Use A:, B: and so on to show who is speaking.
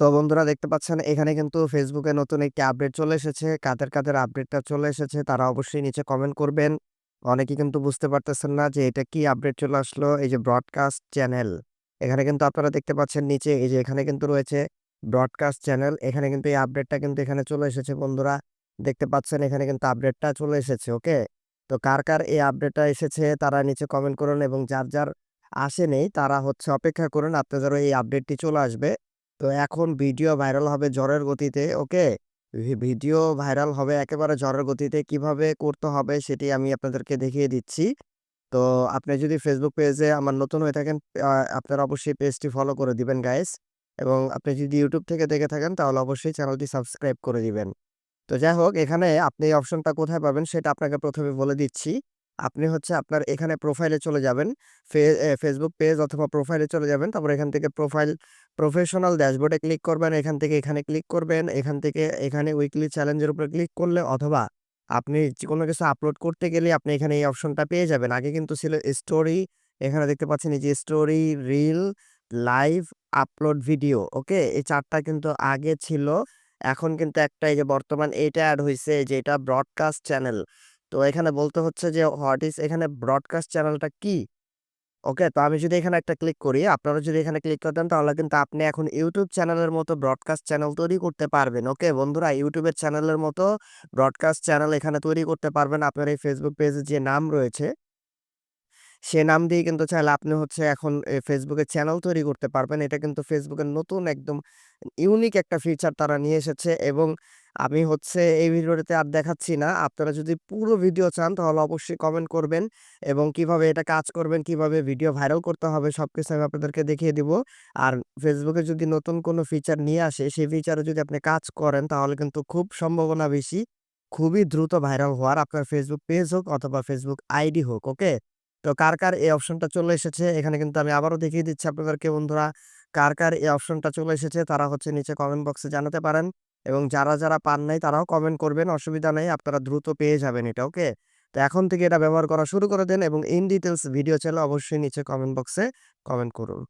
A: তো বন্ধুরা দেখতে পাচ্ছেন এখানে কিন্তু ফেসবুকে নতুন একটি আপডেট চলে এসেছে। কাদের, কাদের আপডেটটা চলে এসেছে তারা অবশ্যই নিচে কমেন্ট করবেন। অনেকেই কিন্তু বুঝতে পারতেছেন না যে এটা কি আপডেট চলে আসলো। এই যে ব্রডকাস্ট চ্যানেল। এখানে কিন্তু আপনারা দেখতে পাচ্ছেন নিচে এই যে এখানে কিন্তু রয়েছে ব্রডকাস্ট চ্যানেল। এখানে কিন্তু এই আপডেটটা কিন্তু এখানে চলে এসেছে বন্ধুরা। দেখতে পাচ্ছেন এখানে কিন্তু আপডেটটা চলে এসেছে। ওকে? তো কার, কার এই আপডেটটা এসেছে তারা নিচে কমেন্ট করুন এবং যার, যার আসেনি তারা হচ্ছে অপেক্ষা করুন আপনাদেরও এই আপডেটটি চলে আসবে। তো এখন ভিডিও ভাইরাল হবে ঝড়ের গতিতে। ওকে? ভিডিও ভাইরাল হবে একেবারে ঝড়ের গতিতে। কীভাবে করতে হবে সেটি আমি আপনাদেরকে দেখিয়ে দিচ্ছি। তো আপনি যদি ফেসবুক পেজে আমার নতুন হয়ে থাকেন আপনারা অবশ্যই পেজটি ফলো করে দিবেন গাইস। এবং আপনি যদি ইউটিউব থেকে দেখে থাকেন, তাহলে অবশ্যই চ্যানেলটি সাবস্ক্রাইব করে দিবেন। তো যাই হোক, এখানে আপনি অপশনটা কোথায় পাবেন সেটা আপনাকে প্রথমে বলে দিচ্ছি। আপনি হচ্ছে আপনার এখানে প্রোফাইলে চলে যাবেন। ফেসবুক পেজ অথবা প্রোফাইলে চলে যাবেন। তারপর এখান থেকে প্রোফাইল প্রফেশনাল ড্যাশবোর্ডে ক্লিক করবেন। এখান থেকে এখানে ক্লিক করবেন। এখান থেকে এখানে উইকলি চ্যালেঞ্জের উপরে ক্লিক করলে অথবা আপনি কোনো কিছু আপলোড করতে গেলে আপনি এখানে এই অপশনটা পেয়ে যাবেন। আগে কিন্তু ছিল স্টোরি। এখানে দেখতে পাচ্ছেন এই যে story, reel, live, upload video. Okay? এই চারটা কিন্তু আগে ছিল। এখন কিন্তু একটা এই যে বর্তমান এইটা অ্যাড হয়েছে যে এটা ব্রডকাস্ট চ্যানেল। তো এখানে বলতে হচ্ছে যে হোয়াট ইস এখানে ব্রডকাস্ট চ্যানেলটা কি? ওকে? তো আমি যদি এখানে একটা ক্লিক করি, আপনারা যদি এখানে ক্লিক করতেন তাহলে কিন্তু আপনি এখন ইউটিউব চ্যানেলের মতো ব্রডকাস্ট চ্যানেল তৈরি করতে পারবেন। ওকে? বন্ধুরা ইউটিউবের চ্যানেলের মতো ব্রডকাস্ট চ্যানেল এখানে তৈরি করতে পারবেন। আপনার এই ফেসবুক পেজে যে নাম রয়েছে সে নাম দিয়ে কিন্তু চাইলে আপনি হচ্ছে এখন ফেসবুকে চ্যানেল তৈরি করতে পারবেন। এটা কিন্তু ফেসবুকের নতুন একদম ইউনিক একটা ফিচার তারা নিয়ে এসেছে এবং আমি হচ্ছে এই ভিডিওটাতে আর দেখাচ্ছি না। আপনারা যদি পুরো ভিডিও চান তাহলে অবশ্যই কমেন্ট করবেন এবং কীভাবে এটা কাজ করবেন, কীভাবে ভিডিও ভাইরাল করতে হবে সব কিছু আমি আপনাদেরকে দেখিয়ে দিব। আর ফেসবুকে যদি নতুন কোনো ফিচার নিয়ে আসে সেই ফিচারে যদি আপনি কাজ করেন তাহলে কিন্তু খুব সম্ভাবনা বেশি খুবই দ্রুত ভাইরাল হওয়ার আপনার ফেসবুক পেজ হোক অথবা ফেসবুক আইডি হোক। ওকে? তো কার, কার এই অপশনটা চলে এসেছে এখানে কিন্তু আমি আবারও দেখিয়ে দিচ্ছি আপনাদেরকে বন্ধুরা। কার, কার এই অপশনটা চলে এসেছে তারা হচ্ছে নিচে কমেন্ট বক্সে জানাতে পারেন এবং যারা, যারা পান নাই তারাও কমেন্ট করবেন। অসুবিধা নেই। আপনারা দ্রুত পেয়ে যাবেন এটা। ওকে? তো এখন থেকে এটা ব্যবহার করা শুরু করে দেন এবং ইন ডিটেলস ভিডিও চাইলে অবশ্যই নিচে কমেন্ট বক্সে কমেন্ট করুন।